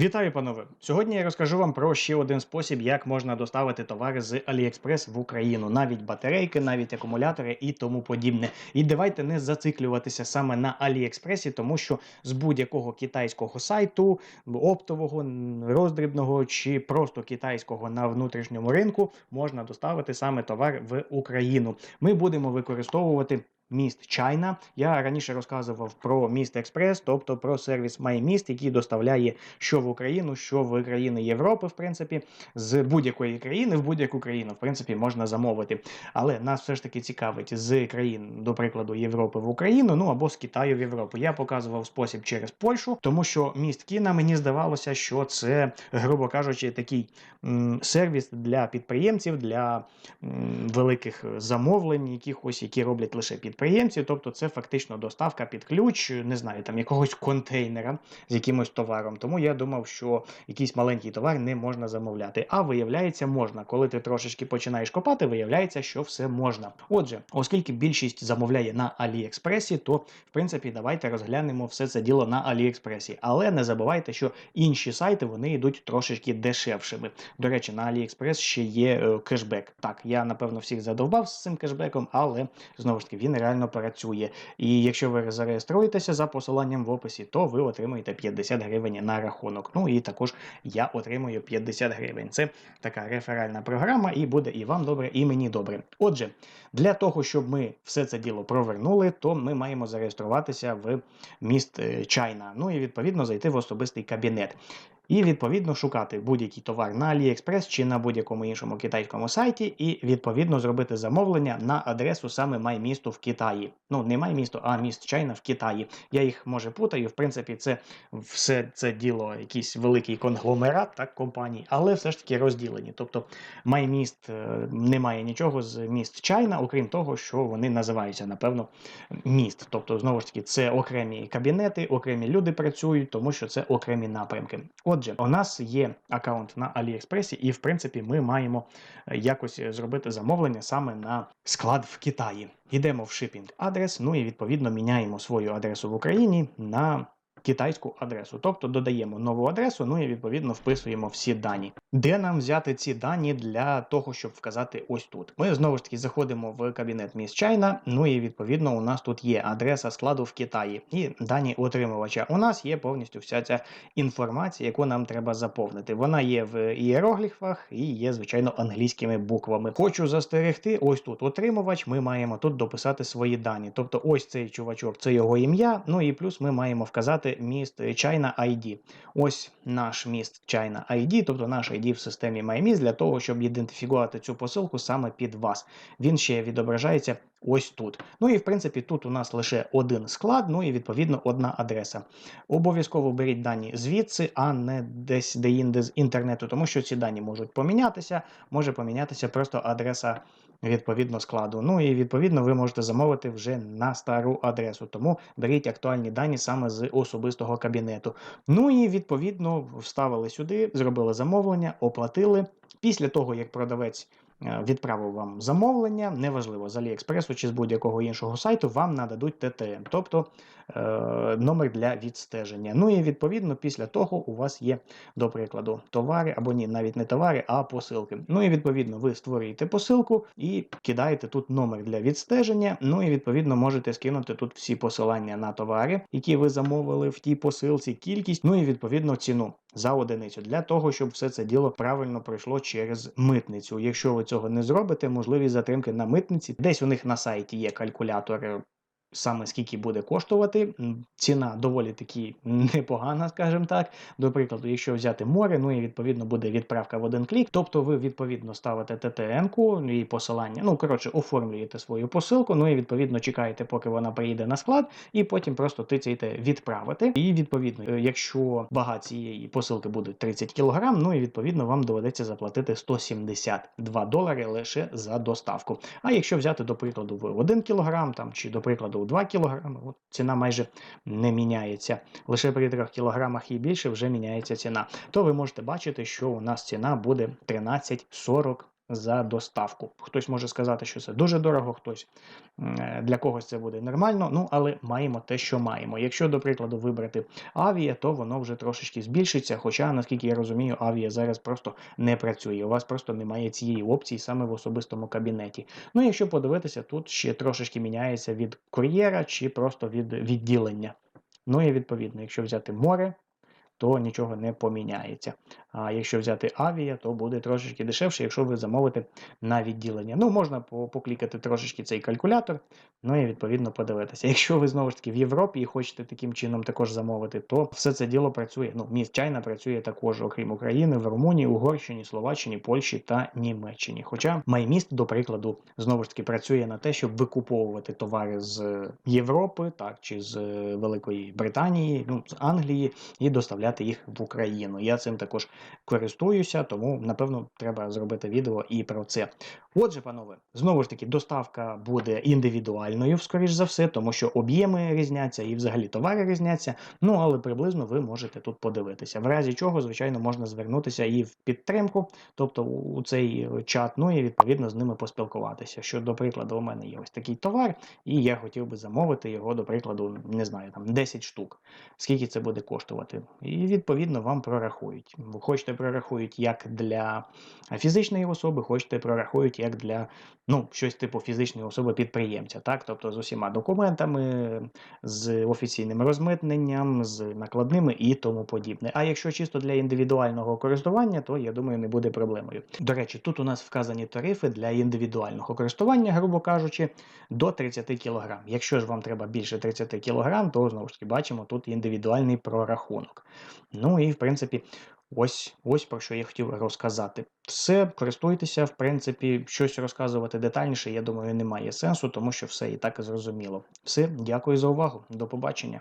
Вітаю, панове! Сьогодні я розкажу вам про ще один спосіб, як можна доставити товари з AliExpress в Україну, навіть батарейки, навіть акумулятори і тому подібне. І давайте не зациклюватися саме на AliExpress, тому що з будь-якого китайського сайту, оптового, роздрібного чи просто китайського на внутрішньому ринку можна доставити саме товар в Україну. Ми будемо використовувати. Міст China. Я раніше розказував про міст Експрес, тобто про сервіс MyMist, який доставляє що в Україну, що в країни Європи, в принципі, з будь-якої країни в будь-яку країну, в принципі, можна замовити. Але нас все ж таки цікавить з країн, до прикладу, Європи в Україну, ну або з Китаю в Європу. Я показував спосіб через Польщу, тому що міст Кіна мені здавалося, що це, грубо кажучи, такий м, сервіс для підприємців, для м, великих замовлень, якихось, які роблять лише підприємці. Тобто, це фактично доставка під ключ, не знаю, там якогось контейнера з якимось товаром. Тому я думав, що якийсь маленький товар не можна замовляти. А виявляється, можна. Коли ти трошечки починаєш копати, виявляється, що все можна. Отже, оскільки більшість замовляє на Аліекспресі, то в принципі давайте розглянемо все це діло на Аліекспресі. Але не забувайте, що інші сайти вони йдуть трошечки дешевшими. До речі, на Аліекспрес ще є е, кешбек. Так, я напевно всіх задовбав з цим кешбеком, але знову ж таки він реально працює. І якщо ви зареєструєтеся за посиланням в описі, то ви отримуєте 50 гривень на рахунок. Ну і також я отримую 50 гривень. Це така реферальна програма, і буде і вам добре, і мені добре. Отже, для того, щоб ми все це діло провернули, то ми маємо зареєструватися в міст е, Чайна. Ну і відповідно зайти в особистий кабінет. І відповідно шукати будь-який товар на AliExpress чи на будь-якому іншому китайському сайті, і відповідно зробити замовлення на адресу саме MyMісто в Китаї. Ну не MyMісто, а міст Чайна в Китаї. Я їх може путаю. В принципі, це все це діло, якийсь великий конгломерат так компаній, але все ж таки розділені. Тобто MyMist е, не має нічого з міст Чайна, окрім того, що вони називаються напевно міст. Тобто, знову ж таки, це окремі кабінети, окремі люди працюють, тому що це окремі напрямки. Отже, у нас є аккаунт на Аліекспресі, і в принципі ми маємо е, якось е, зробити замовлення саме на склад в Китаї. Йдемо в шипінг адрес, ну і відповідно міняємо свою адресу в Україні на китайську адресу. Тобто додаємо нову адресу, ну і відповідно вписуємо всі дані. Де нам взяти ці дані для того, щоб вказати ось тут? Ми знову ж таки заходимо в кабінет міст Чайна, ну і відповідно у нас тут є адреса складу в Китаї і дані отримувача. У нас є повністю вся ця інформація, яку нам треба заповнити. Вона є в іерогліфах і є, звичайно, англійськими буквами. Хочу застерегти, ось тут отримувач. Ми маємо тут дописати свої дані. Тобто, ось цей чувачок, це його ім'я. Ну і плюс ми маємо вказати міст China ID. Ось наш міст China ID, тобто наш ID в системі MyMist для того, щоб ідентифікувати цю посилку саме під вас. Він ще відображається ось тут. Ну і в принципі тут у нас лише один склад, ну і відповідно одна адреса. Обов'язково беріть дані звідси, а не десь де-інде з інтернету, тому що ці дані можуть помінятися, може помінятися просто адреса відповідно складу. Ну і відповідно ви можете замовити вже на стару адресу. Тому беріть актуальні дані саме з особистого кабінету. Ну і відповідно вставили сюди, зробили замовлення, оплатили. Після того, як продавець відправив вам замовлення, неважливо з Аліекспресу чи з будь-якого іншого сайту, вам нададуть ТТН, тобто е, номер для відстеження. Ну і відповідно після того у вас є, до прикладу, товари або ні, навіть не товари, а посилки. Ну і відповідно ви створюєте посилку і кидаєте тут номер для відстеження. Ну і відповідно можете скинути тут всі посилання на товари, які ви замовили в тій посилці, кількість, ну і відповідно ціну. За одиницю для того, щоб все це діло правильно пройшло через митницю. Якщо ви цього не зробите, можливість затримки на митниці. Десь у них на сайті є калькулятор саме скільки буде коштувати. Ціна доволі таки непогана, скажімо так. До прикладу, якщо взяти море, ну і відповідно буде відправка в один клік. Тобто ви відповідно ставите ТТН-ку і посилання. Ну коротше, оформлюєте свою посилку. Ну і відповідно чекаєте, поки вона приїде на склад, і потім просто тицяєте відправити. І відповідно, якщо вага цієї посилки буде 30 кг, ну і відповідно вам доведеться заплатити 172 долари лише за доставку. А якщо взяти до прикладу в 1 кг там чи до прикладу у 2 кг, ціна майже не міняється. Лише при 3 кг і більше вже міняється ціна. То ви можете бачити, що у нас ціна буде 13,40 за доставку. Хтось може сказати, що це дуже дорого, хтось е, для когось це буде нормально. Ну але маємо те, що маємо. Якщо, до прикладу, вибрати авіа, то воно вже трошечки збільшиться. Хоча, наскільки я розумію, авіа зараз просто не працює. У вас просто немає цієї опції саме в особистому кабінеті. Ну, якщо подивитися, тут ще трошечки міняється від кур'єра чи просто від відділення. Ну і відповідно, якщо взяти море, то нічого не поміняється. А якщо взяти авіа, то буде трошечки дешевше, якщо ви замовите на відділення. Ну, можна по- поклікати трошечки цей калькулятор, ну і відповідно подивитися. Якщо ви знову ж таки в Європі і хочете таким чином також замовити, то все це діло працює. Ну, міст Чайна працює також, окрім України, в Румунії, Угорщині, Словаччині, Польщі та Німеччині. Хоча MyMist, до прикладу, знову ж таки працює на те, щоб викуповувати товари з Європи, так чи з Великої Британії, ну з Англії, і доставляти їх в Україну. Я цим також користуюся, тому напевно треба зробити відео і про це. Отже, панове, знову ж таки, доставка буде індивідуальною, скоріш за все, тому що об'єми різняться і взагалі товари різняться. Ну але приблизно ви можете тут подивитися. В разі чого, звичайно, можна звернутися і в підтримку, тобто у цей чат, ну і відповідно з ними поспілкуватися. Що, до прикладу, у мене є ось такий товар, і я хотів би замовити його, до прикладу, не знаю, там 10 штук. Скільки це буде коштувати? І відповідно вам прорахують. Хочете прорахують як для фізичної особи, хочете прорахують як для ну, щось типу фізичної особи підприємця, так? Тобто з усіма документами, з офіційним розмитненням, з накладними і тому подібне. А якщо чисто для індивідуального користування, то я думаю, не буде проблемою. До речі, тут у нас вказані тарифи для індивідуального користування, грубо кажучи, до 30 кг. Якщо ж вам треба більше 30 кг, то знову ж таки бачимо тут індивідуальний прорахунок. Ну і в принципі. Ось, ось про що я хотів розказати. Все, користуйтеся, в принципі, щось розказувати детальніше, я думаю, немає сенсу, тому що все і так зрозуміло. Все, дякую за увагу. До побачення.